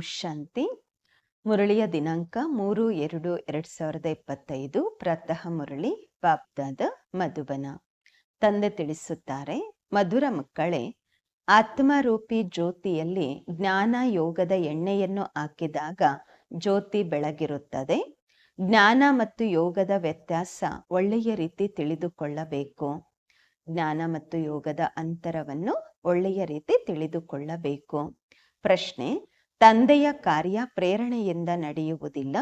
ಶಾಂತಿ ಮುರಳಿಯ ದಿನಾಂಕ ಮೂರು ಎರಡು ಎರಡ್ ಸಾವಿರದ ಇಪ್ಪತ್ತೈದು. ಪ್ರಾತಃ ಮುರಳಿ ಬಾಬ್ದಾದ ಮಧುಬನ. ತಂದೆ ತಿಳಿಸುತ್ತಾರೆ, ಮಧುರ ಮಕ್ಕಳೇ, ಆತ್ಮರೂಪಿ ಜ್ಯೋತಿಯಲ್ಲಿ ಜ್ಞಾನ ಯೋಗದ ಎಣ್ಣೆಯನ್ನು ಹಾಕಿದಾಗ ಜ್ಯೋತಿ ಬೆಳಗಿರುತ್ತದೆ. ಜ್ಞಾನ ಮತ್ತು ಯೋಗದ ವ್ಯತ್ಯಾಸ ಒಳ್ಳೆಯ ರೀತಿ ತಿಳಿದುಕೊಳ್ಳಬೇಕು. ಜ್ಞಾನ ಮತ್ತು ಯೋಗದ ಅಂತರವನ್ನು ಒಳ್ಳೆಯ ರೀತಿ ತಿಳಿದುಕೊಳ್ಳಬೇಕು. ಪ್ರಶ್ನೆ ತಂದೆಯ ಕಾರ್ಯ ಪ್ರೇರಣೆಯಿಂದ ನಡೆಯುವುದಿಲ್ಲ.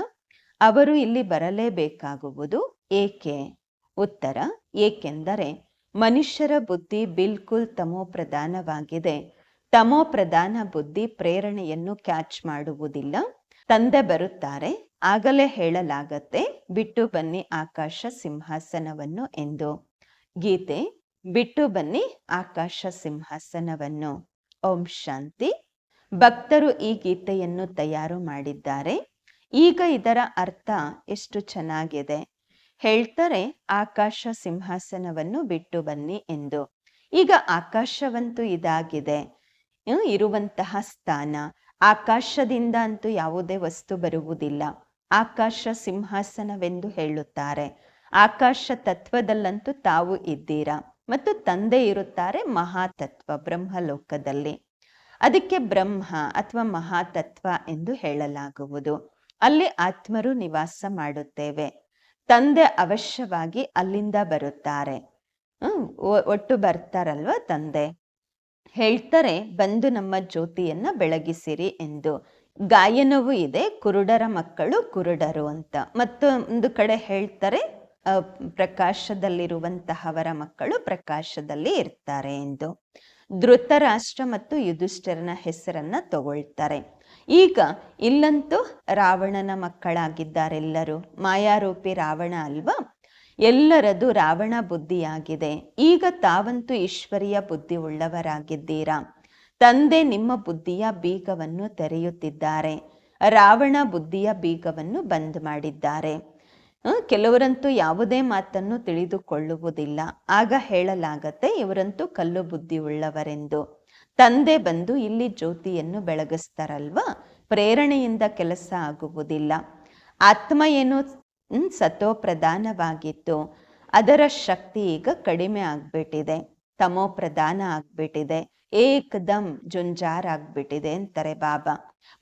ಅವರು ಇಲ್ಲಿ ಬರಲೇಬೇಕಾಗುವುದು ಏಕೆ? ಉತ್ತರ, ಏಕೆಂದರೆ ಮನುಷ್ಯರ ಬುದ್ಧಿ ಬಿಲ್ಕುಲ್ ತಮೋ ಪ್ರಧಾನವಾಗಿದೆ ತಮೋ ಪ್ರಧಾನ ಬುದ್ಧಿ ಪ್ರೇರಣೆಯನ್ನು ಕ್ಯಾಚ್ ಮಾಡುವುದಿಲ್ಲ. ತಂದೆ ಬರುತ್ತಾರೆ, ಆಗಲೇ ಹೇಳಲಾಗತ್ತೆ, ಬಿಟ್ಟು ಬನ್ನಿ ಆಕಾಶ ಸಿಂಹಾಸನವನ್ನು ಎಂದು. ಗೀತೆ, ಬಿಟ್ಟು ಬನ್ನಿ ಆಕಾಶ ಸಿಂಹಾಸನವನ್ನು. ಓಂ ಶಾಂತಿ. ಭಕ್ತರು ಈ ಗೀತೆಯನ್ನು ತಯಾರು ಮಾಡಿದ್ದಾರೆ. ಈಗ ಇದರ ಅರ್ಥ ಎಷ್ಟು ಚೆನ್ನಾಗಿದೆ. ಹೇಳ್ತಾರೆ, ಆಕಾಶ ಸಿಂಹಾಸನವನ್ನು ಬಿಟ್ಟು ಬನ್ನಿ ಎಂದು. ಈಗ ಆಕಾಶವಂತೂ ಇದಾಗಿದೆ. ಇರುವಂತಹ ಸ್ಥಾನ. ಆಕಾಶದಿಂದ ಅಂತೂ ಯಾವುದೇ ವಸ್ತು ಬರುವುದಿಲ್ಲ. ಆಕಾಶ ಸಿಂಹಾಸನವೆಂದು ಹೇಳುತ್ತಾರೆ. ಆಕಾಶ ತತ್ವದಲ್ಲಂತೂ ತಾವು ಇದ್ದೀರಾ. ಮತ್ತು ತಂದೆ ಇರುತ್ತಾರೆ ಮಹಾತತ್ವ ಬ್ರಹ್ಮಲೋಕದಲ್ಲಿ. ಅದಕ್ಕೆ ಬ್ರಹ್ಮ ಅಥವಾ ಮಹಾತತ್ವ ಎಂದು ಹೇಳಲಾಗುವುದು. ಅಲ್ಲಿ ಆತ್ಮರು ನಿವಾಸ ಮಾಡುತ್ತೇವೆ. ತಂದೆ ಅವಶ್ಯವಾಗಿ ಅಲ್ಲಿಂದ ಬರುತ್ತಾರೆ. ಒಟ್ಟು ಬರ್ತಾರಲ್ವ ತಂದೆ? ಹೇಳ್ತಾರೆ, ಬಂದು ನಮ್ಮ ಜ್ಯೋತಿಯನ್ನ ಬೆಳಗಿಸಿರಿ ಎಂದು. ಗಾಯನವೂ ಇದೆ, ಕುರುಡರ ಮಕ್ಕಳು ಕುರುಡರು ಅಂತ. ಮತ್ತೊಂದು ಕಡೆ ಹೇಳ್ತಾರೆ ಪ್ರಕಾಶದಲ್ಲಿರುವಂತಹವರ ಮಕ್ಕಳು ಪ್ರಕಾಶದಲ್ಲಿ ಇರ್ತಾರೆ ಎಂದು. ಧೃತರಾಷ್ಟ್ರ ಮತ್ತು ಯುಧಿಷ್ಠರನ ಹೆಸರನ್ನ ತಗೊಳ್ತಾರೆ. ಈಗ ಇಲ್ಲಂತೂ ರಾವಣನ ಮಕ್ಕಳಾಗಿದ್ದಾರೆಲ್ಲರೂ. ಮಾಯಾರೂಪಿ ರಾವಣ ಅಲ್ವಾ? ಎಲ್ಲರದು ರಾವಣ ಬುದ್ಧಿಯಾಗಿದೆ. ಈಗ ತಾವಂತೂ ಈಶ್ವರಿಯ ಬುದ್ಧಿ ಉಳ್ಳವರಾಗಿದ್ದೀರಾ ತಂದೆ ನಿಮ್ಮ ಬುದ್ಧಿಯ ಬೀಗವನ್ನು ತೆರೆಯುತ್ತಿದ್ದಾರೆ. ರಾವಣ ಬುದ್ಧಿಯ ಬೀಗವನ್ನು ಬಂದ್ ಮಾಡಿದ್ದಾರೆ. ಕೆಲವರಂತೂ ಯಾವುದೇ ಮಾತನ್ನು ತಿಳಿದುಕೊಳ್ಳುವುದಿಲ್ಲ. ಆಗ ಹೇಳಲಾಗತ್ತೆ, ಇವರಂತೂ ಕಲ್ಲು ಬುದ್ಧಿ ಉಳ್ಳವರೆಂದು. ತಂದೆ ಬಂದು ಇಲ್ಲಿ ಜ್ಯೋತಿಯನ್ನು ಬೆಳಗಿಸ್ತಾರಲ್ವಾ? ಪ್ರೇರಣೆಯಿಂದ ಕೆಲಸ ಆಗುವುದಿಲ್ಲ. ಆತ್ಮ ಏನು ಸತೋ ಪ್ರಧಾನವಾಗಿತ್ತು ಅದರ ಶಕ್ತಿ ಈಗ ಕಡಿಮೆ ಆಗ್ಬಿಟ್ಟಿದೆ. ತಮೋ ಪ್ರಧಾನ ಆಗ್ಬಿಟ್ಟಿದೆ. ಏಕದಂ ಜುಂಜಾರ್ ಆಗ್ಬಿಟ್ಟಿದೆ ಅಂತಾರೆ ಬಾಬಾ.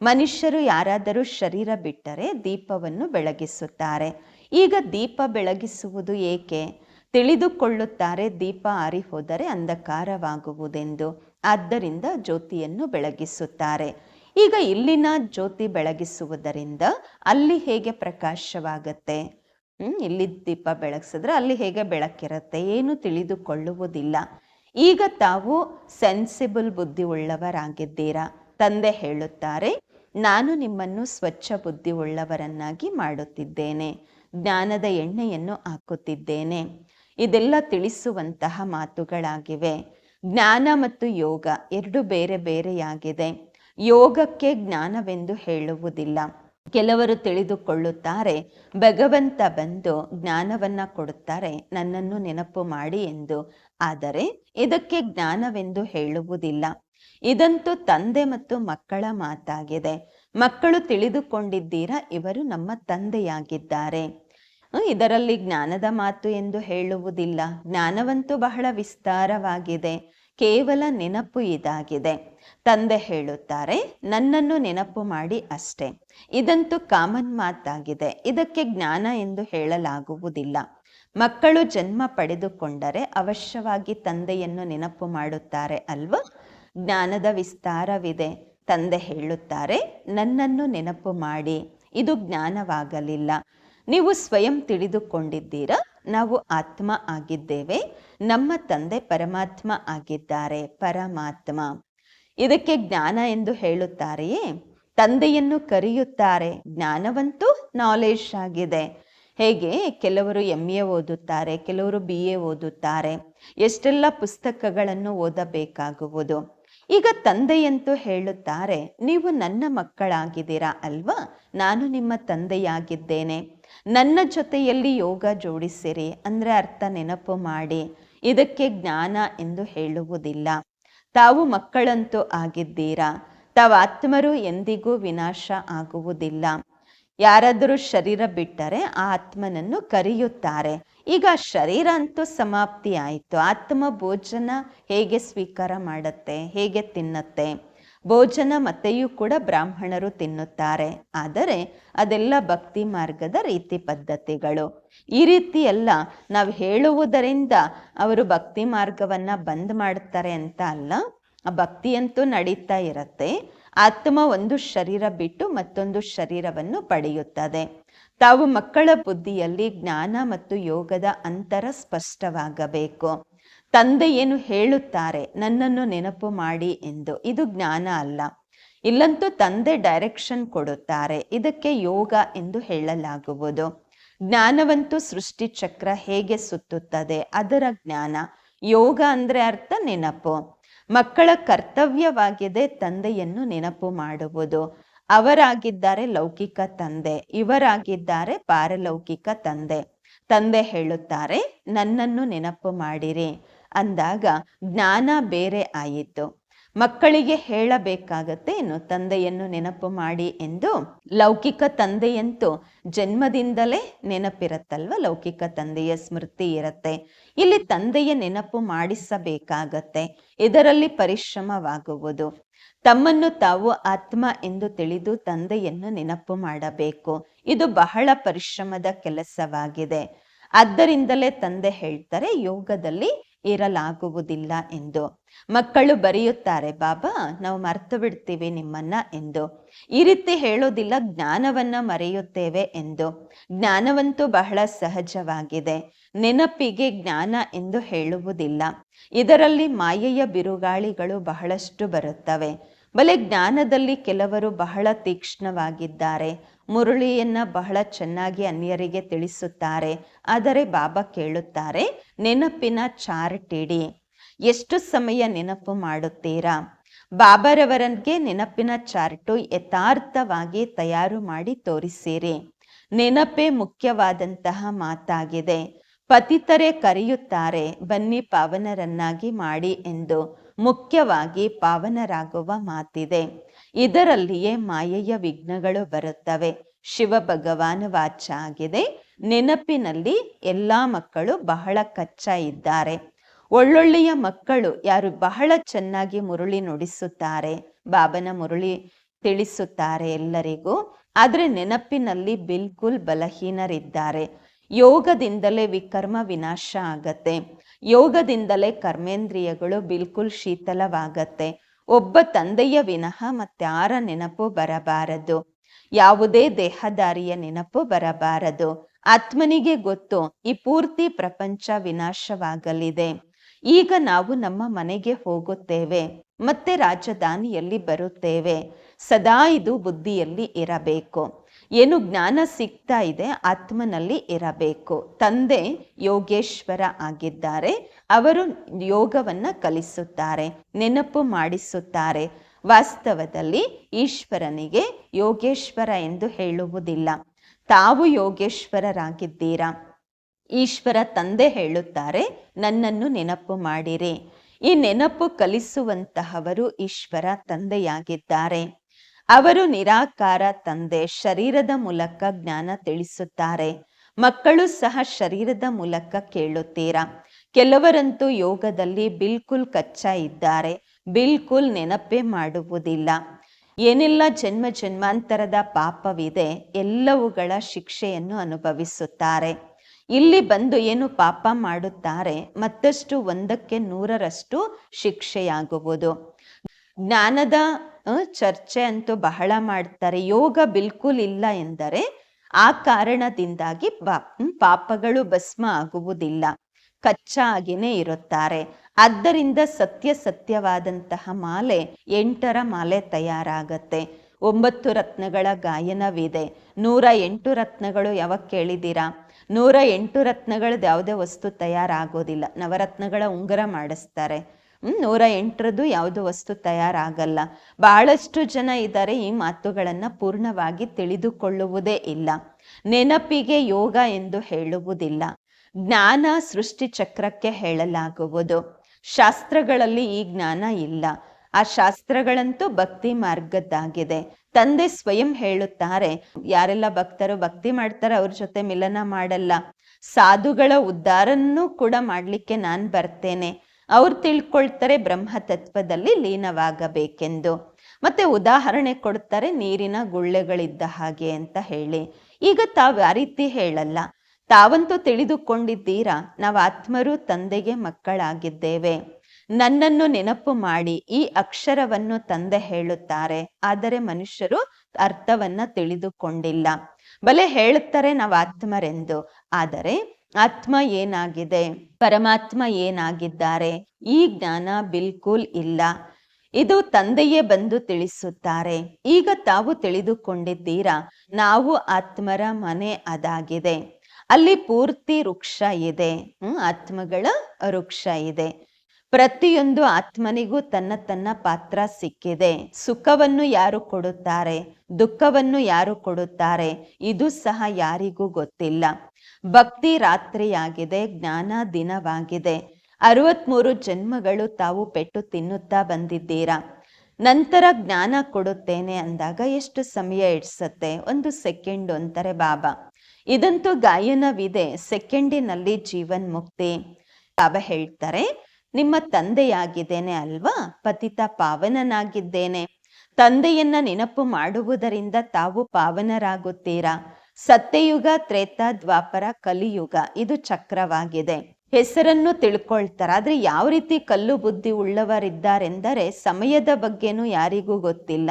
ಮನುಷ್ಯರು ಯಾರಾದರೂ ಶರೀರ ಬಿಟ್ಟರೆ ದೀಪವನ್ನು ಬೆಳಗಿಸುತ್ತಾರೆ. ಈಗ ದೀಪ ಬೆಳಗಿಸುವುದು ಏಕೆ? ತಿಳಿದುಕೊಳ್ಳುತ್ತಾರೆ ದೀಪ ಆರಿ ಹೋದರೆ ಅಂಧಕಾರವಾಗುವುದೆಂದು. ಆದ್ದರಿಂದ ಜ್ಯೋತಿಯನ್ನು ಬೆಳಗಿಸುತ್ತಾರೆ. ಈಗ ಇಲ್ಲಿನ ಜ್ಯೋತಿ ಬೆಳಗಿಸುವುದರಿಂದ ಅಲ್ಲಿ ಹೇಗೆ ಪ್ರಕಾಶವಾಗತ್ತೆ? ಇಲ್ಲಿ ದೀಪ ಬೆಳಗಿಸಿದ್ರೆ ಅಲ್ಲಿ ಹೇಗೆ ಬೆಳಕಿರುತ್ತೆ? ಏನು ತಿಳಿದುಕೊಳ್ಳುವುದಿಲ್ಲ. ಈಗ ತಾವು ಸೆನ್ಸಿಬಲ್ ಬುದ್ಧಿ ಉಳ್ಳವರಾಗಿದ್ದೀರಾ ತಂದೆ ಹೇಳುತ್ತಾರೆ, ನಾನು ನಿಮ್ಮನ್ನು ಸ್ವಚ್ಛ ಬುದ್ಧಿ ಉಳ್ಳವರನ್ನಾಗಿ ಮಾಡುತ್ತಿದ್ದೇನೆ. ಜ್ಞಾನದ ಎಣ್ಣೆಯನ್ನು ಹಾಕುತ್ತಿದ್ದೇನೆ. ಇದೆಲ್ಲ ತಿಳಿಸುವಂತಹ ಮಾತುಗಳಾಗಿವೆ. ಜ್ಞಾನ ಮತ್ತು ಯೋಗ ಎರಡು ಬೇರೆ ಬೇರೆಯಾಗಿದೆ. ಯೋಗಕ್ಕೆ ಜ್ಞಾನವೆಂದು ಹೇಳುವುದಿಲ್ಲ. ಕೆಲವರು ತಿಳಿದುಕೊಳ್ಳುತ್ತಾರೆ, ಭಗವಂತ ಬಂದು ಜ್ಞಾನವನ್ನ ಕೊಡುತ್ತಾರೆ, ನನ್ನನ್ನು ನೆನಪು ಮಾಡಿ ಎಂದು. ಆದರೆ ಇದಕ್ಕೆ ಜ್ಞಾನವೆಂದು ಹೇಳುವುದಿಲ್ಲ. ಇದಂತೂ ತಂದೆ ಮತ್ತು ಮಕ್ಕಳ ಮಾತಾಗಿದೆ. ಮಕ್ಕಳು ತಿಳಿದುಕೊಂಡಿದ್ದೀರಾ, ಇವರು ನಮ್ಮ ತಂದೆಯಾಗಿದ್ದಾರೆ. ಇದರಲ್ಲಿ ಜ್ಞಾನದ ಮಾತು ಎಂದು ಹೇಳುವುದಿಲ್ಲ. ಜ್ಞಾನವಂತೂ ಬಹಳ ವಿಸ್ತಾರವಾಗಿದೆ. ಕೇವಲ ನೆನಪು ಇದಾಗಿದೆ. ತಂದೆ ಹೇಳುತ್ತಾರೆ, ನನ್ನನ್ನು ನೆನಪು ಮಾಡಿ ಅಷ್ಟೇ. ಇದಂತೂ ಕಾಮನ್ ಮಾತಾಗಿದೆ. ಇದಕ್ಕೆ ಜ್ಞಾನ ಎಂದು ಹೇಳಲಾಗುವುದಿಲ್ಲ. ಮಕ್ಕಳು ಜನ್ಮ ಪಡೆದುಕೊಂಡರೆ ಅವಶ್ಯವಾಗಿ ತಂದೆಯನ್ನು ನೆನಪು ಮಾಡುತ್ತಾರೆ ಅಲ್ವಾ? ಜ್ಞಾನದ ವಿಸ್ತಾರವಿದೆ. ತಂದೆ ಹೇಳುತ್ತಾರೆ, ನನ್ನನ್ನು ನೆನಪು ಮಾಡಿ. ಇದು ಜ್ಞಾನವಾಗಲಿಲ್ಲ. ನೀವು ಸ್ವಯಂ ತಿಳಿದುಕೊಂಡಿದ್ದೀರಾ? ನಾವು ಆತ್ಮ ಆಗಿದ್ದೇವೆ. ನಮ್ಮ ತಂದೆ ಪರಮಾತ್ಮ ಆಗಿದ್ದಾರೆ. ಪರಮಾತ್ಮ. ಇದಕ್ಕೆ ಜ್ಞಾನ ಎಂದು ಹೇಳುತ್ತಾರೆಯೇ? ತಂದೆಯನ್ನು ಕರೆಯುತ್ತಾರೆ. ಜ್ಞಾನವಂತೂ ನಾಲೆಜ್ ಆಗಿದೆ. ಹೇಗೆ? ಕೆಲವರು ಎಂ ಎ ಓದುತ್ತಾರೆ, ಕೆಲವರು ಬಿ ಎ ಓದುತ್ತಾರೆ. ಎಷ್ಟೆಲ್ಲ ಪುಸ್ತಕಗಳನ್ನು ಓದಬೇಕಾಗುವುದು? ಈಗ ತಂದೆಯಂತೂ ಹೇಳುತ್ತಾರೆ, ನೀವು ನನ್ನ ಮಕ್ಕಳಾಗಿದ್ದೀರಾ ಅಲ್ವಾ? ನಾನು ನಿಮ್ಮ ತಂದೆಯಾಗಿದ್ದೇನೆ. ನನ್ನ ಜೊತೆಯಲ್ಲಿ ಯೋಗ ಜೋಡಿಸಿರಿ ಅಂದರೆ ಅರ್ಥ ನೆನಪು ಮಾಡಿ. ಇದಕ್ಕೆ ಜ್ಞಾನ ಎಂದು ಹೇಳುವುದಿಲ್ಲ. ತಾವು ಮಕ್ಕಳಂತೂ ಆಗಿದ್ದೀರಾ? ತಾವು ಆತ್ಮರು ಎಂದಿಗೂ ವಿನಾಶ ಆಗುವುದಿಲ್ಲ. ಯಾರಾದರೂ ಶರೀರ ಬಿಟ್ಟರೆ ಆ ಆತ್ಮನನ್ನು ಕರೆಯುತ್ತಾರೆ. ಈಗ ಶರೀರ ಅಂತೂ ಸಮಾಪ್ತಿ ಆಯಿತು ಆತ್ಮ ಭೋಜನ ಹೇಗೆ ಸ್ವೀಕಾರ ಮಾಡುತ್ತೆ? ಹೇಗೆ ತಿನ್ನತ್ತೆ? ಭೋಜನ ಮತ್ತೆಯೂ ಕೂಡ ಬ್ರಾಹ್ಮಣರು ತಿನ್ನುತ್ತಾರೆ. ಆದರೆ ಅದೆಲ್ಲ ಭಕ್ತಿ ಮಾರ್ಗದ ರೀತಿ ಪದ್ಧತಿಗಳು. ಈ ರೀತಿ ಎಲ್ಲ ನಾವು ಹೇಳುವುದರಿಂದ ಅವರು ಭಕ್ತಿ ಮಾರ್ಗವನ್ನ ಬಂದ್ ಮಾಡ್ತಾರೆ ಅಂತ ಅಲ್ಲ. ಆ ಭಕ್ತಿಯಂತೂ ನಡೀತಾ ಇರತ್ತೆ. ಆತ್ಮ ಒಂದು ಶರೀರ ಬಿಟ್ಟು ಮತ್ತೊಂದು ಶರೀರವನ್ನು ಪಡೆಯುತ್ತದೆ. ತಾವು ಮಕ್ಕಳ ಬುದ್ಧಿಯಲ್ಲಿ ಜ್ಞಾನ ಮತ್ತು ಯೋಗದ ಅಂತರ ಸ್ಪಷ್ಟವಾಗಬೇಕು. ತಂದೆ ಏನು ಹೇಳುತ್ತಾರೆ? ನನ್ನನ್ನು ನೆನಪು ಮಾಡಿ ಎಂದು. ಇದು ಜ್ಞಾನ ಅಲ್ಲ. ಇಲ್ಲಂತೂ ತಂದೆ ಡೈರೆಕ್ಷನ್ ಕೊಡುತ್ತಾರೆ. ಇದಕ್ಕೆ ಯೋಗ ಎಂದು ಹೇಳಲಾಗುವುದು. ಜ್ಞಾನವಂತೂ ಸೃಷ್ಟಿ ಚಕ್ರ ಹೇಗೆ ಸುತ್ತುತ್ತದೆ? ಅದರ ಜ್ಞಾನ. ಯೋಗ ಅಂದ್ರೆ ಅರ್ಥ ನೆನಪು. ಮಕ್ಕಳ ಕರ್ತವ್ಯವಾಗಿದೆ ತಂದೆಯನ್ನು ನೆನಪು ಮಾಡುವುದು. ಅವರಾಗಿದ್ದಾರೆ ಲೌಕಿಕ ತಂದೆ. ಇವರಾಗಿದ್ದಾರೆ ಪಾರಲೌಕಿಕ ತಂದೆ. ತಂದೆ ಹೇಳುತ್ತಾರೆ, ನನ್ನನ್ನು ನೆನಪು ಮಾಡಿರಿ. ಅಂದಾಗ ಜ್ಞಾನ ಬೇರೆ ಆಯಿತು. ಮಕ್ಕಳಿಗೆ ಹೇಳಬೇಕಾಗತ್ತೆ ಏನು ತಂದೆಯನ್ನು ನೆನಪು ಮಾಡಿ ಎಂದು ಲೌಕಿಕ ತಂದೆಯಂತೂ ಜನ್ಮದಿಂದಲೇ ನೆನಪಿರತ್ತಲ್ವ? ಲೌಕಿಕ ತಂದೆಯ ಸ್ಮೃತಿ ಇರತ್ತೆ. ಇಲ್ಲಿ ತಂದೆಯ ನೆನಪು ಮಾಡಿಸಬೇಕಾಗತ್ತೆ. ಇದರಲ್ಲಿ ಪರಿಶ್ರಮವಾಗುವುದು. ತಮ್ಮನ್ನು ತಾವು ಆತ್ಮ ಎಂದು ತಿಳಿದು ತಂದೆಯನ್ನು ನೆನಪು ಮಾಡಬೇಕು. ಇದು ಬಹಳ ಪರಿಶ್ರಮದ ಕೆಲಸವಾಗಿದೆ. ಆದ್ದರಿಂದಲೇ ತಂದೆ ಹೇಳ್ತಾರೆ ಯೋಗದಲ್ಲಿ ಇರಲಾಗುವುದಿಲ್ಲ ಎಂದು. ಮಕ್ಕಳು ಬರೆಯುತ್ತಾರೆ, ಬಾಬಾ, ನಾವು ಮರ್ತು ಬಿಡ್ತೀವಿ ನಿಮ್ಮನ್ನ ಎಂದು. ಈ ರೀತಿ ಹೇಳೋದಿಲ್ಲ, ಜ್ಞಾನವನ್ನ ಮರೆಯುತ್ತೇವೆ ಎಂದು. ಜ್ಞಾನವಂತೂ ಬಹಳ ಸಹಜವಾಗಿದೆ. ನೆನಪಿಗೆ ಜ್ಞಾನ ಎಂದು ಹೇಳುವುದಿಲ್ಲ. ಇದರಲ್ಲಿ ಮಾಯೆಯ ಬಿರುಗಾಳಿಗಳು ಬಹಳಷ್ಟು ಬರುತ್ತವೆ. ಬಲೆ ಜ್ಞಾನದಲ್ಲಿ ಕೆಲವರು ಬಹಳ ತೀಕ್ಷ್ಣವಾಗಿದ್ದಾರೆ. ಮುರುಳಿಯನ್ನ ಬಹಳ ಚೆನ್ನಾಗಿ ಅನ್ಯರಿಗೆ ತಿಳಿಸುತ್ತಾರೆ. ಆದರೆ ಬಾಬಾ ಕೇಳುತ್ತಾರೆ, ನೆನಪಿನ ಚಾರ್ಟ್ ಇಡಿ ಎಷ್ಟು ಸಮಯ ನೆನಪು ಮಾಡುತ್ತೀರಾ? ಬಾಬಾರವರಿಗೆ ನೆನಪಿನ ಚಾರ್ಟು ಯಥಾರ್ಥವಾಗಿ ತಯಾರು ಮಾಡಿ ತೋರಿಸಿರಿ. ನೆನಪೇ ಮುಖ್ಯವಾದಂತಹ ಮಾತಾಗಿದೆ. ಪತಿತರೆ ಕರೆಯುತ್ತಾರೆ, ಬನ್ನಿ ಪಾವನರನ್ನಾಗಿ ಮಾಡಿ ಎಂದು. ಮುಖ್ಯವಾಗಿ ಪಾವನರಾಗುವ ಮಾತಿದೆ. ಇದರಲ್ಲಿಯೇ ಮಾಯೆಯ ವಿಘ್ನಗಳು ಬರುತ್ತವೆ. ಶಿವ ಭಗವಾನ ವಾಚ ಆಗಿದೆ. ನೆನಪಿನಲ್ಲಿ ಎಲ್ಲಾ ಮಕ್ಕಳು ಬಹಳ ಕಚ್ಚಾ ಇದ್ದಾರೆ. ಒಳ್ಳೊಳ್ಳೆಯ ಮಕ್ಕಳು ಯಾರು ಬಹಳ ಚೆನ್ನಾಗಿ ಮುರುಳಿ ನುಡಿಸುತ್ತಾರೆ, ಬಾಬನ ಮುರುಳಿ ತಿಳಿಸುತ್ತಾರೆ ಎಲ್ಲರಿಗೂ. ಆದ್ರೆ ನೆನಪಿನಲ್ಲಿ ಬಿಲ್ಕುಲ್ ಬಲಹೀನರಿದ್ದಾರೆ. ಯೋಗದಿಂದಲೇ ವಿಕರ್ಮ ವಿನಾಶ ಆಗತ್ತೆ. ಯೋಗದಿಂದಲೇ ಕರ್ಮೇಂದ್ರಿಯಗಳು ಬಿಲ್ಕುಲ್ ಶೀತಲವಾಗತ್ತೆ. ಒಬ್ಬ ತಂದೆಯ ವಿನಃ ಮತ್ತಾರ ನೆನಪು ಬರಬಾರದು. ಯಾವುದೇ ದೇಹದಾರಿಯ ನೆನಪು ಬರಬಾರದು. ಆತ್ಮನಿಗೆ ಗೊತ್ತು, ಈ ಪೂರ್ತಿ ಪ್ರಪಂಚ ವಿನಾಶವಾಗಲಿದೆ. ಈಗ ನಾವು ನಮ್ಮ ಮನೆಗೆ ಹೋಗುತ್ತೇವೆ, ಮತ್ತೆ ರಾಜಧಾನಿಯಲ್ಲಿ ಬರುತ್ತೇವೆ. ಸದಾ ಇದು ಬುದ್ಧಿಯಲ್ಲಿ ಇರಬೇಕು. ಏನು ಜ್ಞಾನ ಸಿಗ್ತಾ ಇದೆ ಆತ್ಮನಲ್ಲಿ ಇರಬೇಕು. ತಂದೆ ಯೋಗೇಶ್ವರ ಆಗಿದ್ದಾರೆ. ಅವರು ಯೋಗವನ್ನು ಕಲಿಸುತ್ತಾರೆ, ನೆನಪು ಮಾಡಿಸುತ್ತಾರೆ. ವಾಸ್ತವದಲ್ಲಿ ಈಶ್ವರನಿಗೆ ಯೋಗೇಶ್ವರ ಎಂದು ಹೇಳುವುದಿಲ್ಲ. ತಾವು ಯೋಗೇಶ್ವರರಾಗಿದ್ದೀರಾ? ಈಶ್ವರ ತಂದೆ ಹೇಳುತ್ತಾರೆ, ನನ್ನನ್ನು ನೆನಪು ಮಾಡಿರಿ. ಈ ನೆನಪು ಕಲಿಸುವಂತಹವರು ಈಶ್ವರ ತಂದೆಯಾಗಿದ್ದಾರೆ. ಅವರು ನಿರಾಕಾರ ತಂದೆ ಶರೀರದ ಮೂಲಕ ಜ್ಞಾನ ತಿಳಿಸುತ್ತಾರೆ. ಮಕ್ಕಳು ಸಹ ಶರೀರದ ಮೂಲಕ ಕೇಳುತ್ತೀರಾ? ಕೆಲವರಂತೂ ಯೋಗದಲ್ಲಿ ಬಿಲ್ಕುಲ್ ಕಚ್ಚಾ ಇದ್ದಾರೆ. ಬಿಲ್ಕುಲ್ ನೆನಪೇ ಮಾಡುವುದಿಲ್ಲ. ಏನೆಲ್ಲ ಜನ್ಮ ಜನ್ಮಾಂತರದ ಪಾಪವಿದೆ ಎಲ್ಲವುಗಳ ಶಿಕ್ಷೆಯನ್ನು ಅನುಭವಿಸುತ್ತಾರೆ. ಇಲ್ಲಿ ಬಂದು ಏನು ಪಾಪ ಮಾಡುತ್ತಾರೆ ಮತ್ತಷ್ಟು ಒಂದಕ್ಕೆ ನೂರರಷ್ಟು ಶಿಕ್ಷೆಯಾಗುವುದು. ಜ್ಞಾನದ ಚರ್ಚೆ ಅಂತೂ ಬಹಳ ಮಾಡ್ತಾರೆ. ಯೋಗ ಬಿಲ್ಕುಲ್ ಇಲ್ಲ ಎಂದರೆ ಆ ಕಾರಣದಿಂದಾಗಿ ಪಾಪಗಳು ಭಸ್ಮ ಆಗುವುದಿಲ್ಲ. ಕಚ್ಚಾ ಇರುತ್ತಾರೆ. ಆದ್ದರಿಂದ ಸತ್ಯ ಸತ್ಯವಾದಂತಹ ಮಾಲೆ ಎಂಟರ ಮಾಲೆ ತಯಾರಾಗತ್ತೆ. ಒಂಬತ್ತು ರತ್ನಗಳ ಗಾಯನವಿದೆ. ನೂರ ಎಂಟು ರತ್ನಗಳು ಯಾವಾಗ ಕೇಳಿದ್ದೀರಾ? ನೂರ ಎಂಟು ರತ್ನಗಳದ್ದು ಯಾವುದೇ ವಸ್ತು ತಯಾರಾಗೋದಿಲ್ಲ. ನವರತ್ನಗಳ ಉಂಗುರ ಮಾಡಿಸ್ತಾರೆ. ನೂರ ಎಂಟರದ್ದು ಯಾವುದು ವಸ್ತು ತಯಾರಾಗಲ್ಲ. ಬಹಳಷ್ಟು ಜನ ಇದ್ದಾರೆ ಈ ಮಾತುಗಳನ್ನು ಪೂರ್ಣವಾಗಿ ತಿಳಿದುಕೊಳ್ಳುವುದೇ ಇಲ್ಲ. ನೆನಪಿಗೆ ಯೋಗ ಎಂದು ಹೇಳುವುದಿಲ್ಲ. ಜ್ಞಾನ ಸೃಷ್ಟಿ ಚಕ್ರಕ್ಕೆ ಹೇಳಲಾಗುವುದು. ಶಾಸ್ತ್ರಗಳಲ್ಲಿ ಈ ಜ್ಞಾನ ಇಲ್ಲ. ಆ ಶಾಸ್ತ್ರಗಳಂತೂ ಭಕ್ತಿ ಮಾರ್ಗದ್ದಾಗಿದೆ. ತಂದೆ ಸ್ವಯಂ ಹೇಳುತ್ತಾರೆ, ಯಾರೆಲ್ಲ ಭಕ್ತರು ಭಕ್ತಿ ಮಾಡ್ತಾರೆ ಅವ್ರ ಜೊತೆ ಮಿಲನ ಮಾಡಲ್ಲ. ಸಾಧುಗಳ ಉದ್ಧಾರನ್ನೂ ಕೂಡ ಮಾಡ್ಲಿಕ್ಕೆ ನಾನ್ ಬರ್ತೇನೆ. ಅವ್ರು ತಿಳ್ಕೊಳ್ತಾರೆ ಬ್ರಹ್ಮ ತತ್ವದಲ್ಲಿ ಲೀನವಾಗಬೇಕೆಂದು. ಮತ್ತೆ ಉದಾಹರಣೆ ಕೊಡ್ತಾರೆ ನೀರಿನ ಗುಳ್ಳೆಗಳಿದ್ದ ಹಾಗೆ ಅಂತ ಹೇಳಿ. ಈಗ ತಾವು ಆ ರೀತಿ ಹೇಳಲ್ಲ. ತಾವಂತೂ ತಿಳಿದುಕೊಂಡಿದ್ದೀರಾ, ನಾವು ಆತ್ಮರು ತಂದೆಗೆ ಮಕ್ಕಳಾಗಿದ್ದೇವೆ. ನನ್ನನ್ನು ನೆನಪು ಮಾಡಿ ಈ ಅಕ್ಷರವನ್ನು ತಂದೆ ಹೇಳುತ್ತಾರೆ. ಆದರೆ ಮನುಷ್ಯರು ಅರ್ಥವನ್ನ ತಿಳಿದುಕೊಂಡಿಲ್ಲ. ಬಲೆ ಹೇಳುತ್ತಾರೆ ನಾವು ಆತ್ಮರೆಂದು. ಆದರೆ ಆತ್ಮ ಏನಾಗಿದೆ? ಪರಮಾತ್ಮ ಏನಾಗಿದ್ದಾರೆ? ಈ ಜ್ಞಾನ ಬಿಲ್ಕುಲ್ ಇಲ್ಲ. ಇದು ತಂದೆಯೇ ಬಂದು ತಿಳಿಸುತ್ತಾರೆ. ಈಗ ತಾವು ತಿಳಿದುಕೊಂಡಿದ್ದೀರಾ? ನಾವು ಆತ್ಮರ ಮನೆ ಅದಾಗಿದೆ. ಅಲ್ಲಿ ಪೂರ್ತಿ ವೃಕ್ಷ ಇದೆ. ಆತ್ಮಗಳ ವೃಕ್ಷ ಇದೆ. ಪ್ರತಿಯೊಂದು ಆತ್ಮನಿಗೂ ತನ್ನ ತನ್ನ ಪಾತ್ರ ಸಿಕ್ಕಿದೆ. ಸುಖವನ್ನು ಯಾರು ಕೊಡುತ್ತಾರೆ? ದುಃಖವನ್ನು ಯಾರು ಕೊಡುತ್ತಾರೆ? ಇದು ಸಹ ಯಾರಿಗೂ ಗೊತ್ತಿಲ್ಲ. ಭಕ್ತಿ ರಾತ್ರಿಯಾಗಿದೆ, ಜ್ಞಾನ ದಿನವಾಗಿದೆ. ಅರವತ್ಮೂರು ಜನ್ಮಗಳು ತಾವು ಪೆಟ್ಟು ತಿನ್ನುತ್ತಾ ಬಂದಿದ್ದೀರಾ? ನಂತರ ಜ್ಞಾನ ಕೊಡುತ್ತೇನೆ ಅಂದಾಗ ಎಷ್ಟು ಸಮಯ ಇಡ್ಸತ್ತೆ? ಒಂದು ಸೆಕೆಂಡ್ ಅಂತಾರೆ ಬಾಬಾ. ಇದಂತೂ ಗಾಯನವಿದೆ, ಸೆಕೆಂಡಿನಲ್ಲಿ ಜೀವನ್ ಮುಕ್ತಿ. ಬಾಬಾ ಹೇಳ್ತಾರೆ, ನಿಮ್ಮ ತಂದೆಯಾಗಿದ್ದೇನೆ ಅಲ್ವಾ? ಪತಿತ ಪಾವನನಾಗಿದ್ದೇನೆ. ತಂದೆಯನ್ನ ನೆನಪು ಮಾಡುವುದರಿಂದ ತಾವು ಪಾವನರಾಗುತ್ತೀರಾ? ಸತ್ಯಯುಗ, ತ್ರೇತ, ದ್ವಾಪರ, ಕಲಿಯುಗ ಇದು ಚಕ್ರವಾಗಿದೆ. ಹೆಸರನ್ನು ತಿಳ್ಕೊಳ್ತಾರೆ. ಆದ್ರೆ ಯಾವ ರೀತಿ ಕಲ್ಲು ಬುದ್ಧಿ ಉಳ್ಳವರಿದ್ದಾರೆಂದರೆ ಸಮಯದ ಬಗ್ಗೆನೂ ಯಾರಿಗೂ ಗೊತ್ತಿಲ್ಲ.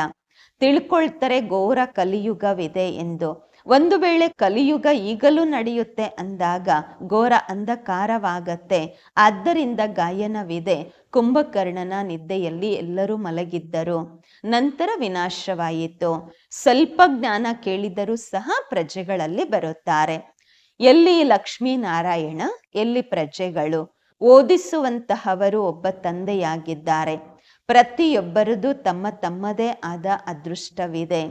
ತಿಳ್ಕೊಳ್ತಾರೆ ಘೋರ ಕಲಿಯುಗವಿದೆ ಎಂದು. ಒಂದು ವೇಳೆ ಕಲಿಯುಗ ಈಗಲೂ ನಡೆಯುತ್ತೆ ಅಂದಾಗ ಘೋರ ಅಂಧಕಾರವಾಗತ್ತೆ. ಆದ್ದರಿಂದ ಗಾಯನವಿದೆ. ಕುಂಭಕರ್ಣನ ನಿದ್ದೆಯಲ್ಲಿ ಎಲ್ಲರೂ ಮಲಗಿದ್ದರು. ನಂತರ ವಿನಾಶವಾಯಿತು. ಸ್ವಲ್ಪ ಜ್ಞಾನ ಕೇಳಿದರೂ ಸಹ ಪ್ರಜೆಗಳಲ್ಲಿ ಬರುತ್ತಾರೆ. ಎಲ್ಲಿ ಲಕ್ಷ್ಮೀನಾರಾಯಣ, ಎಲ್ಲಿ ಪ್ರಜೆಗಳು. ಓದಿಸುವಂತಹವರು ಒಬ್ಬ ತಂದೆಯಾಗಿದ್ದಾರೆ. ಪ್ರತಿಯೊಬ್ಬರದು ತಮ್ಮ ತಮ್ಮದೇ ಆದ ಅದೃಷ್ಟವಿದೆ.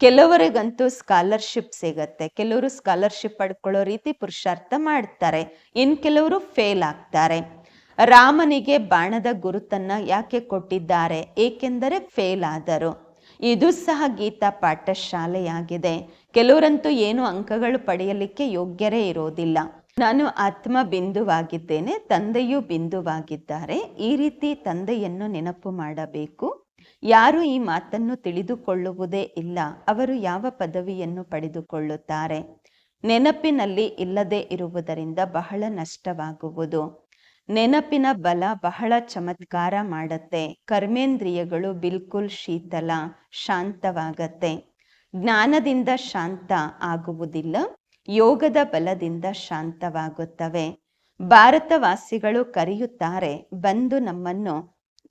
ಕೆಲವರಿಗಂತೂ ಸ್ಕಾಲರ್ಶಿಪ್ ಸಿಗತ್ತೆ. ಕೆಲವರು ಸ್ಕಾಲರ್ಶಿಪ್ ಪಡ್ಕೊಳ್ಳೋ ರೀತಿ ಪುರುಷಾರ್ಥ ಮಾಡ್ತಾರೆ. ಇನ್ ಕೆಲವರು ಫೇಲ್ ಆಗ್ತಾರೆ. ರಾಮನಿಗೆ ಬಾಣದ ಗುರುತನ್ನು ಯಾಕೆ ಕೊಟ್ಟಿದ್ದಾರೆ? ಏಕೆಂದರೆ ಫೇಲ್ ಆದರು ಇದು ಸಹ ಗೀತಾ ಪಾಠಶಾಲೆಯಾಗಿದೆ. ಕೆಲವರಂತೂ ಏನು ಅಂಕಗಳು ಪಡೆಯಲಿಕ್ಕೆ ಯೋಗ್ಯರೇ ಇರೋದಿಲ್ಲ. ನಾನು ಆತ್ಮ ಬಿಂದುವಾಗಿದ್ದೇನೆ, ತಂದೆಯೂ ಬಿಂದುವಾಗಿದ್ದಾರೆ. ಈ ರೀತಿ ತಂದೆಯನ್ನು ನೆನಪು ಮಾಡಬೇಕು. ಯಾರು ಈ ಮಾತನ್ನು ತಿಳಿದುಕೊಳ್ಳುವುದೇ ಇಲ್ಲ. ಅವರು ಯಾವ ಪದವಿಯನ್ನು ಪಡೆದುಕೊಳ್ಳುತ್ತಾರೆ? ನೆನಪಿನಲ್ಲಿ ಇಲ್ಲದೆ ಇರುವುದರಿಂದ ಬಹಳ ನಷ್ಟವಾಗುವುದು. ನೆನಪಿನ ಬಲ ಬಹಳ ಚಮತ್ಕಾರ ಮಾಡತ್ತೆ. ಕರ್ಮೇಂದ್ರಿಯಗಳು ಬಿಲ್ಕುಲ್ ಶೀತಲ, ಶಾಂತವಾಗತ್ತೆ. ಜ್ಞಾನದಿಂದ ಶಾಂತ ಆಗುವುದಿಲ್ಲ, ಯೋಗದ ಬಲದಿಂದ ಶಾಂತವಾಗುತ್ತವೆ. ಭಾರತವಾಸಿಗಳು ಕರೆಯುತ್ತಾರೆ, ಬಂದು ನಮ್ಮನ್ನು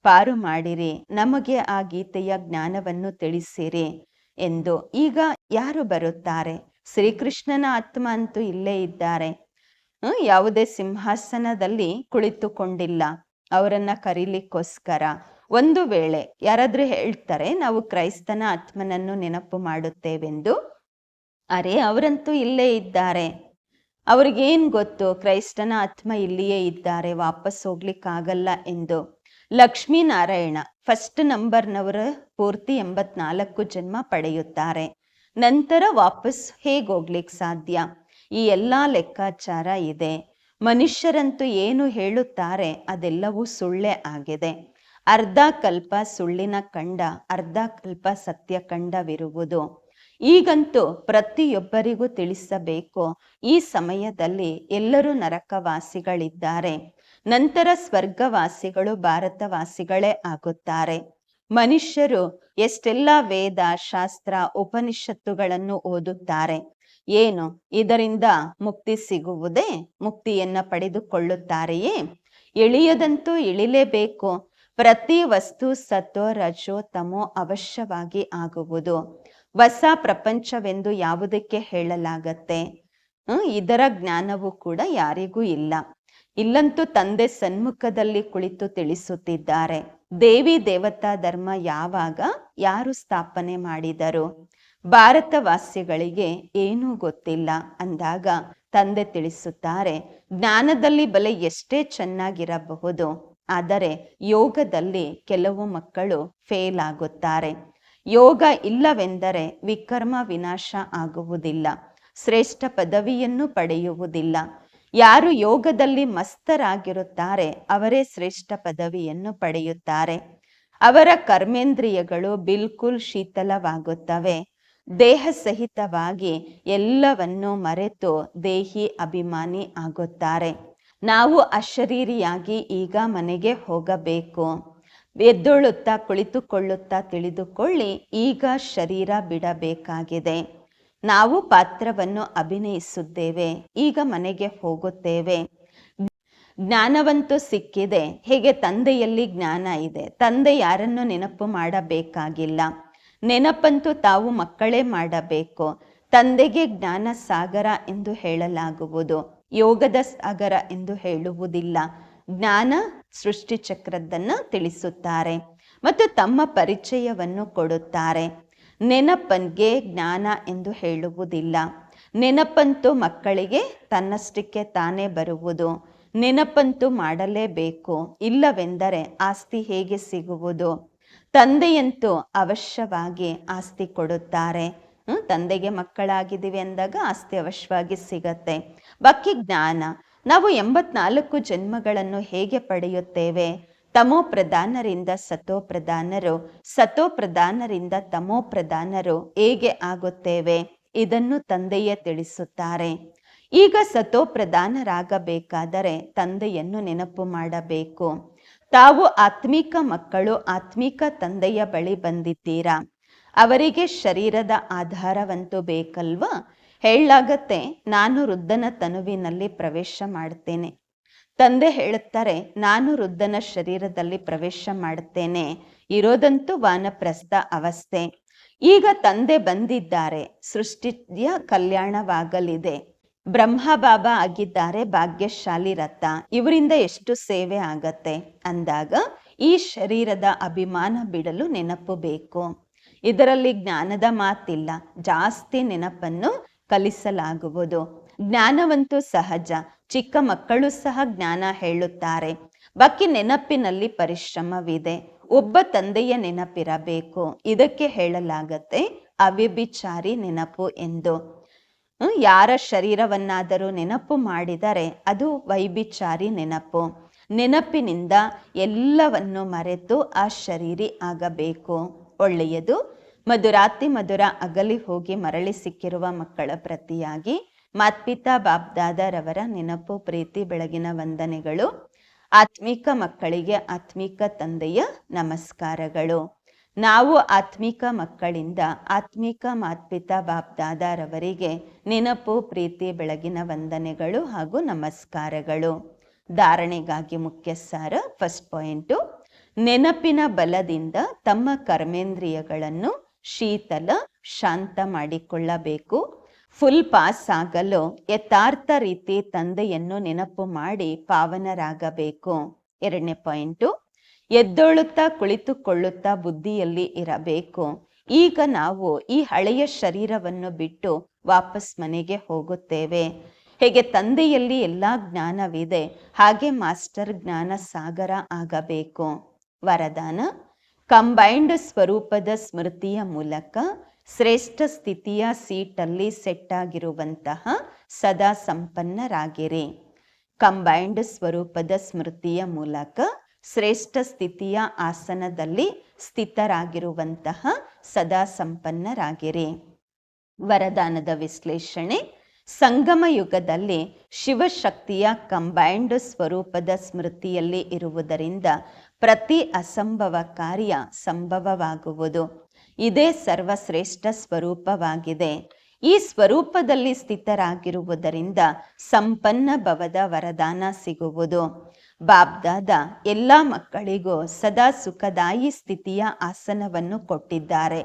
ಪಾರು ಮಾಡಿರಿ, ನಮಗೆ ಆ ಗೀತೆಯ ಜ್ಞಾನವನ್ನು ತಿಳಿಸಿರಿ ಎಂದು. ಈಗ ಯಾರು ಬರುತ್ತಾರೆ? ಶ್ರೀಕೃಷ್ಣನ ಆತ್ಮ ಅಂತೂ ಇಲ್ಲೇ ಇದ್ದಾರೆ. ಯಾವುದೇ ಸಿಂಹಾಸನದಲ್ಲಿ ಕುಳಿತುಕೊಂಡಿಲ್ಲ. ಅವರನ್ನ ಕರೀಲಿಕ್ಕೋಸ್ಕರ. ಒಂದು ವೇಳೆ ಯಾರಾದ್ರೂ ಹೇಳ್ತಾರೆ, ನಾವು ಕ್ರೈಸ್ತನ ಆತ್ಮನನ್ನು ನೆನಪು ಮಾಡುತ್ತೇವೆಂದು. ಅರೆ, ಅವರಂತೂ ಇಲ್ಲೇ ಇದ್ದಾರೆ. ಅವ್ರಿಗೇನ್ ಗೊತ್ತು? ಕ್ರೈಸ್ತನ ಆತ್ಮ ಇಲ್ಲಿಯೇ ಇದ್ದಾರೆ, ವಾಪಸ್ ಹೋಗ್ಲಿಕ್ಕಾಗಲ್ಲ ಎಂದು. ಲಕ್ಷ್ಮೀನಾರಾಯಣ ಫಸ್ಟ್ ನಂಬರ್ನವರ ಪೂರ್ತಿ ಎಂಬತ್ನಾಲ್ಕು ಜನ್ಮ ಪಡೆಯುತ್ತಾರೆ. ನಂತರ ವಾಪಸ್ ಹೇಗೆ ಹೋಗ್ಲಿಕ್ಕೆ ಸಾಧ್ಯ? ಈ ಎಲ್ಲ ಲೆಕ್ಕಾಚಾರ ಇದೆ. ಮನುಷ್ಯರಂತೂ ಏನು ಹೇಳುತ್ತಾರೆ ಅದೆಲ್ಲವೂ ಸುಳ್ಳೇ ಆಗಿದೆ. ಅರ್ಧ ಕಲ್ಪ ಸುಳ್ಳಿನ ಕಂಡ ಅರ್ಧ ಕಲ್ಪ ಸತ್ಯ ಕಂಡವಿರುವುದು ಈಗಂತೂ ಪ್ರತಿಯೊಬ್ಬರಿಗೂ ತಿಳಿಸಬೇಕು, ಈ ಸಮಯದಲ್ಲಿ ಎಲ್ಲರೂ ನರಕವಾಸಿಗಳಿದ್ದಾರೆ. ನಂತರ ಸ್ವರ್ಗವಾಸಿಗಳು ಭಾರತವಾಸಿಗಳೇ ಆಗುತ್ತಾರೆ. ಮನುಷ್ಯರು ಎಷ್ಟೆಲ್ಲ ವೇದ, ಶಾಸ್ತ್ರ, ಉಪನಿಷತ್ತುಗಳನ್ನು ಓದುತ್ತಾರೆ. ಏನು? ಇದರಿಂದ ಮುಕ್ತಿ ಸಿಗುವುದೇ? ಮುಕ್ತಿಯನ್ನ ಪಡೆದುಕೊಳ್ಳುತ್ತಾರೆಯೇ? ಇಳಿಯದಂತೂ ಇಳಿಲೇಬೇಕು ಪ್ರತಿ ವಸ್ತು ಸತ್ತೋ ರಜೋ ತಮೋ ಅವಶ್ಯವಾಗಿ ಆಗುವುದು. ಹೊಸ ಪ್ರಪಂಚವೆಂದು ಯಾವುದಕ್ಕೆ ಹೇಳಲಾಗತ್ತೆ? ಇದರ ಜ್ಞಾನವೂ ಕೂಡ ಯಾರಿಗೂ ಇಲ್ಲ. ಇಲ್ಲಂತೂ ತಂದೆ ಸನ್ಮುಖದಲ್ಲಿ ಕುಳಿತು ತಿಳಿಸುತ್ತಿದ್ದಾರೆ. ದೇವಿ ದೇವತಾ ಧರ್ಮ ಯಾವಾಗ? ಯಾರು ಸ್ಥಾಪನೆ ಮಾಡಿದರು? ಭಾರತವಾಸಿಗಳಿಗೆ ಏನೂ ಗೊತ್ತಿಲ್ಲ ಅಂದಾಗ ತಂದೆ ತಿಳಿಸುತ್ತಾರೆ, ಜ್ಞಾನದಲ್ಲಿ ಬಲೆ ಎಷ್ಟೇ ಚೆನ್ನಾಗಿರಬಹುದು, ಆದರೆ ಯೋಗದಲ್ಲಿ ಕೆಲವು ಮಕ್ಕಳು ಫೇಲ್ ಆಗುತ್ತಾರೆ. ಯೋಗ ಇಲ್ಲವೆಂದರೆ ವಿಕರ್ಮ ವಿನಾಶ ಆಗುವುದಿಲ್ಲ, ಶ್ರೇಷ್ಠ ಪದವಿಯನ್ನು ಪಡೆಯುವುದಿಲ್ಲ. ಯಾರು ಯೋಗದಲ್ಲಿ ಮಸ್ತರಾಗಿರುತ್ತಾರೆ, ಅವರೇ ಶ್ರೇಷ್ಠ ಪದವಿಯನ್ನು ಪಡೆಯುತ್ತಾರೆ. ಅವರ ಕರ್ಮೇಂದ್ರಿಯಗಳು ಬಿಲ್ಕುಲ್ ಶೀತಲವಾಗುತ್ತವೆ. ದೇಹ ಸಹಿತವಾಗಿ ಎಲ್ಲವನ್ನು ಮರೆತು ದೇಹಿ ಅಭಿಮಾನಿ ಆಗುತ್ತಾರೆ. ನಾವು ಅಶರೀರಿಯಾಗಿ ಈಗ ಮನೆಗೆ ಹೋಗಬೇಕು. ಎದ್ದೊಳ್ಳುತ್ತಾ ಕುಳಿತುಕೊಳ್ಳುತ್ತಾ ತಿಳಿದುಕೊಳ್ಳಿ, ಈಗ ಶರೀರ ಬಿಡಬೇಕಾಗಿದೆ. ನಾವು ಪಾತ್ರವನ್ನು ಅಭಿನಯಿಸುತ್ತೇವೆ, ಈಗ ಮನೆಗೆ ಹೋಗುತ್ತೇವೆ. ಜ್ಞಾನವಂತೂ ಸಿಕ್ಕಿದೆ, ಹೇಗೆ ತಂದೆಯಲ್ಲಿ ಜ್ಞಾನ ಇದೆ, ತಂದೆ ಯಾರನ್ನು ನೆನಪು ಮಾಡಬೇಕಾಗಿಲ್ಲ. ನೆನಪಂತೂ ತಾವು ಮಕ್ಕಳೇ ಮಾಡಬೇಕು. ತಂದೆಗೆ ಜ್ಞಾನ ಸಾಗರ ಎಂದು ಹೇಳಲಾಗುವುದು. ಯೋಗದ ಸಾಗರ ಎಂದು ಹೇಳುವುದಿಲ್ಲ. ಜ್ಞಾನ ಸೃಷ್ಟಿ ಚಕ್ರದ್ದನ್ನು ತಿಳಿಸುತ್ತಾರೆ ಮತ್ತು ತಮ್ಮ ಪರಿಚಯವನ್ನು ಕೊಡುತ್ತಾರೆ. ನೆನಪನ್ಗೆ ಜ್ಞಾನ ಎಂದು ಹೇಳುವುದಿಲ್ಲ. ನೆನಪಂತೂ ಮಕ್ಕಳಿಗೆ ತನ್ನಷ್ಟಕ್ಕೆ ತಾನೇ ಬರುವುದು. ನೆನಪಂತೂ ಮಾಡಲೇಬೇಕು. ಇಲ್ಲವೆಂದರೆ ಆಸ್ತಿ ಹೇಗೆ ಸಿಗುವುದು? ತಂದೆಯಂತೂ ಅವಶ್ಯವಾಗಿ ಆಸ್ತಿ ಕೊಡುತ್ತಾರೆ. ತಂದೆಗೆ ಮಕ್ಕಳಾಗಿದ್ದೀವಿ ಅಂದಾಗ ಆಸ್ತಿ ಅವಶ್ಯವಾಗಿ ಸಿಗತ್ತೆ. ಬಾಕಿ ಜ್ಞಾನ. ನಾವು ಎಂಬತ್ನಾಲ್ಕು ಜನ್ಮಗಳನ್ನು ಹೇಗೆ ಪಡೆಯುತ್ತೇವೆ? ತಮೋ ಪ್ರಧಾನರಿಂದ ಸತೋ ಪ್ರಧಾನರು, ಸತೋ ಪ್ರಧಾನರಿಂದ ತಮೋ ಪ್ರಧಾನರು ಹೇಗೆ ಆಗುತ್ತೇವೆ? ಇದನ್ನು ತಂದೆಯೇ ತಿಳಿಸುತ್ತಾರೆ. ಈಗ ಸತೋ ಪ್ರಧಾನರಾಗಬೇಕಾದರೆ ತಂದೆಯನ್ನು ನೆನಪು ಮಾಡಬೇಕು. ತಾವು ಆತ್ಮಿಕ ಮಕ್ಕಳು, ಆತ್ಮಿಕ ತಂದೆಯ ಬಳಿ ಬಂದಿದ್ದೀರಾ? ಅವರಿಗೆ ಶರೀರದ ಆಧಾರವಂತೂ ಬೇಕಲ್ವಾ? ಹೇಳಾಗತ್ತೆ ನಾನು ವೃದ್ಧನ ತನುವಿನಲ್ಲಿ ಪ್ರವೇಶ ಮಾಡ್ತೇನೆ. ತಂದೆ ಹೇಳುತ್ತಾರೆ, ನಾನು ವೃದ್ಧನ ಶರೀರದಲ್ಲಿ ಪ್ರವೇಶ ಮಾಡುತ್ತೇನೆ ಇರೋದಂತೂ ವಾನಪ್ರಸ್ಥ ಅವಸ್ಥೆ. ಈಗ ತಂದೆ ಬಂದಿದ್ದಾರೆ, ಸೃಷ್ಟಿಯ ಕಲ್ಯಾಣವಾಗಲಿದೆ. ಬ್ರಹ್ಮ ಬಾಬಾ ಆಗಿದ್ದಾರೆ ಭಾಗ್ಯಶಾಲಿ ರಥ. ಇವರಿಂದ ಎಷ್ಟು ಸೇವೆ ಆಗತ್ತೆ? ಅಂದಾಗ ಈ ಶರೀರದ ಅಭಿಮಾನ ಬಿಡಲು ನೆನಪು ಬೇಕು. ಇದರಲ್ಲಿ ಜ್ಞಾನದ ಮಾತಿಲ್ಲ. ಜಾಸ್ತಿ ನೆನಪನ್ನು ಕಲಿಸಲಾಗುವುದು. ಜ್ಞಾನವಂತೂ ಸಹಜ. ಚಿಕ್ಕ ಮಕ್ಕಳು ಸಹ ಜ್ಞಾನ ಹೇಳುತ್ತಾರೆ. ಬಾಕಿ ನೆನಪಿನಲ್ಲಿ ಪರಿಶ್ರಮವಿದೆ. ಒಬ್ಬ ತಂದೆಯ ನೆನಪಿರಬೇಕು. ಇದಕ್ಕೆ ಹೇಳಲಾಗತ್ತೆ ಅವ್ಯಭಿಚಾರಿ ನೆನಪು ಎಂದು. ಯಾರ ಶರೀರವನ್ನಾದರೂ ನೆನಪು ಮಾಡಿದರೆ ಅದು ವೈಭಿಚಾರಿ ನೆನಪು. ನೆನಪಿನಿಂದ ಎಲ್ಲವನ್ನು ಮರೆತು ಆ ಶರೀರಿ ಆಗಬೇಕು. ಒಳ್ಳೆಯದು. ಮಧುರಾತಿ ಮಧುರ ಅಗಲಿ ಹೋಗಿ ಮರಳಿ ಸಿಕ್ಕಿರುವ ಮಕ್ಕಳ ಪ್ರತಿಯಾಗಿ ಮಾತ್ಪಿತಾ ಬಾಬ್ದಾದರವರ ನೆನಪು, ಪ್ರೀತಿ, ಬೆಳಗಿನ ವಂದನೆಗಳು. ಆತ್ಮಿಕ ಮಕ್ಕಳಿಗೆ ಆತ್ಮಿಕ ತಂದೆಯ ನಮಸ್ಕಾರಗಳು. ನಾವು ಆತ್ಮಿಕ ಮಕ್ಕಳಿಂದ ಆತ್ಮಿಕ ಮಾತ್ಪಿತಾ ಬಾಪ್ದಾದಾರವರಿಗೆ ನೆನಪು, ಪ್ರೀತಿ, ಬೆಳಗಿನ ವಂದನೆಗಳು ಹಾಗೂ ನಮಸ್ಕಾರಗಳು. ಧಾರಣೆಗಾಗಿ ಮುಖ್ಯ ಸಾರ ಫಸ್ಟ್ ಪಾಯಿಂಟು, ನೆನಪಿನ ಬಲದಿಂದ ತಮ್ಮ ಕರ್ಮೇಂದ್ರಿಯಗಳನ್ನು ಶೀತಲ, ಶಾಂತ ಮಾಡಿಕೊಳ್ಳಬೇಕು. ಫುಲ್ ಪಾಸ್ ಆಗಲು ಯಥಾರ್ಥ ರೀತಿ ತಂದೆಯನ್ನು ನೆನಪು ಮಾಡಿ ಪಾವನರಾಗಬೇಕು. ಎರಡನೇ ಪಾಯಿಂಟು ಎದ್ದೊಳುತ್ತಾ ಕುಳಿತುಕೊಳ್ಳುತ್ತಾ ಬುದ್ಧಿಯಲ್ಲಿ ಇರಬೇಕು. ಈಗ ನಾವು ಈ ಹಳೆಯ ಶರೀರವನ್ನು ಬಿಟ್ಟು ವಾಪಸ್ ಮನೆಗೆ ಹೋಗುತ್ತೇವೆ. ಹೇಗೆ ತಂದೆಯಲ್ಲಿ ಎಲ್ಲ ಜ್ಞಾನವಿದೆ, ಹಾಗೆ ಮಾಸ್ಟರ್ ಜ್ಞಾನ ಸಾಗರ ಆಗಬೇಕು. ವರದಾನ ಕಂಬೈಂಡ್ ಸ್ವರೂಪದ ಸ್ಮೃತಿಯ ಮೂಲಕ ಶ್ರೇಷ್ಠ ಸ್ಥಿತಿಯ ಸೀಟಲ್ಲಿ ಸೆಟ್ ಆಗಿರುವಂತಹ ಸದಾ ಸಂಪನ್ನರಾಗಿರಿ. ಕಂಬೈಂಡ್ ಸ್ವರೂಪದ ಸ್ಮೃತಿಯ ಮೂಲಕ ಶ್ರೇಷ್ಠ ಸ್ಥಿತಿಯ ಆಸನದಲ್ಲಿ ಸ್ಥಿತರಾಗಿರುವಂತಹ ಸದಾ ಸಂಪನ್ನರಾಗಿರಿ ವರದಾನದ ವಿಶ್ಲೇಷಣೆ, ಸಂಗಮ ಯುಗದಲ್ಲಿ ಶಿವಶಕ್ತಿಯ ಕಂಬೈಂಡ್ ಸ್ವರೂಪದ ಸ್ಮೃತಿಯಲ್ಲಿ ಇರುವುದರಿಂದ ಪ್ರತಿ ಅಸಂಭವ ಕಾರ್ಯ ಸಂಭವವಾಗುವುದು. ಇದೇ ಸರ್ವಶ್ರೇಷ್ಠ ಸ್ವರೂಪವಾಗಿದೆ. ಈ ಸ್ವರೂಪದಲ್ಲಿ ಸ್ಥಿತರಾಗಿರುವುದರಿಂದ ಸಂಪನ್ನ ಭವದ ವರದಾನ ಸಿಗುವುದು. ಬಾಬ್ದಾದ ಎಲ್ಲ ಮಕ್ಕಳಿಗೂ ಸದಾ ಸುಖದಾಯಿ ಸ್ಥಿತಿಯ ಆಸನವನ್ನು ಕೊಟ್ಟಿದ್ದಾರೆ.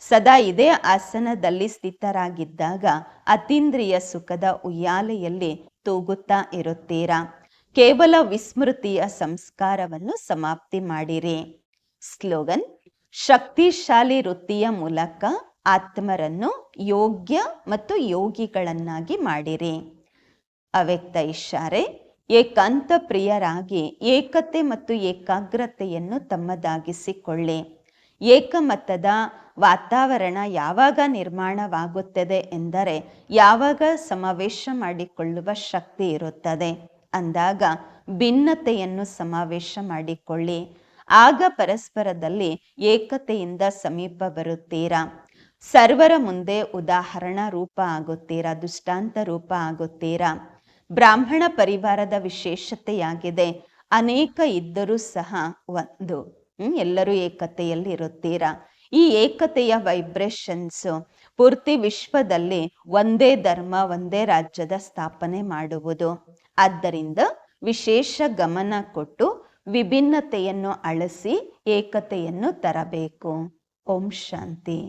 ಸದಾ ಇದೇ ಆಸನದಲ್ಲಿ ಸ್ಥಿತರಾಗಿದ್ದಾಗ ಅತೀಂದ್ರಿಯ ಸುಖದ ಉಯ್ಯಾಲೆಯಲ್ಲಿ ತೂಗುತ್ತಾ ಇರುತ್ತೀರಾ? ಕೇವಲ ವಿಸ್ಮೃತಿಯ ಸಂಸ್ಕಾರವನ್ನು ಸಮಾಪ್ತಿ ಮಾಡಿರಿ. ಸ್ಲೋಗನ್, ಶಕ್ತಿಶಾಲಿ ವೃತ್ತಿಯ ಮೂಲಕ ಆತ್ಮರನ್ನು ಯೋಗ್ಯ ಮತ್ತು ಯೋಗಿಗಳನ್ನಾಗಿ ಮಾಡಿರಿ. ಅವ್ಯಕ್ತ ಇಶಾರೆ ಏಕಾಂತ ಪ್ರಿಯರಾಗಿ ಏಕತೆ ಮತ್ತು ಏಕಾಗ್ರತೆಯನ್ನು ತಮ್ಮದಾಗಿಸಿಕೊಳ್ಳಿ. ಏಕಮತದ ವಾತಾವರಣ ಯಾವಾಗ ನಿರ್ಮಾಣವಾಗುತ್ತದೆ ಎಂದರೆ ಯಾವಾಗ ಸಮಾವೇಶ ಮಾಡಿಕೊಳ್ಳುವ ಶಕ್ತಿ ಇರುತ್ತದೆ. ಅಂದಾಗ ಭಿನ್ನತೆಯನ್ನು ಸಮಾವೇಶ ಮಾಡಿಕೊಳ್ಳಿ. ಆಗ ಪರಸ್ಪರದಲ್ಲಿ ಏಕತೆಯಿಂದ ಸಮೀಪ ಬರುತ್ತೀರಾ? ಸರ್ವರ ಮುಂದೆ ಉದಾಹರಣ ರೂಪ ಆಗುತ್ತೀರಾ? ದುಷ್ಟಾಂತ ರೂಪ ಆಗುತ್ತೀರಾ? ಬ್ರಾಹ್ಮಣ ಪರಿವಾರದ ವಿಶೇಷತೆಯಾಗಿದೆ. ಅನೇಕ ಇದ್ದರೂ ಸಹ ಒಂದು ಎಲ್ಲರೂ ಏಕತೆಯಲ್ಲಿ ಇರುತ್ತೀರಾ ಈ ಏಕತೆಯ ವೈಬ್ರೇಷನ್ಸು ಪೂರ್ತಿ ವಿಶ್ವದಲ್ಲಿ ಒಂದೇ ಧರ್ಮ, ಒಂದೇ ರಾಜ್ಯದ ಸ್ಥಾಪನೆ ಮಾಡುವುದು. ಆದ್ದರಿಂದ ವಿಶೇಷ ಗಮನ ಕೊಟ್ಟು ವಿಭಿನ್ನತೆಯನ್ನು ಅಳಿಸಿ ಏಕತೆಯನ್ನು ತರಬೇಕು. ಓಂ ಶಾಂತಿ.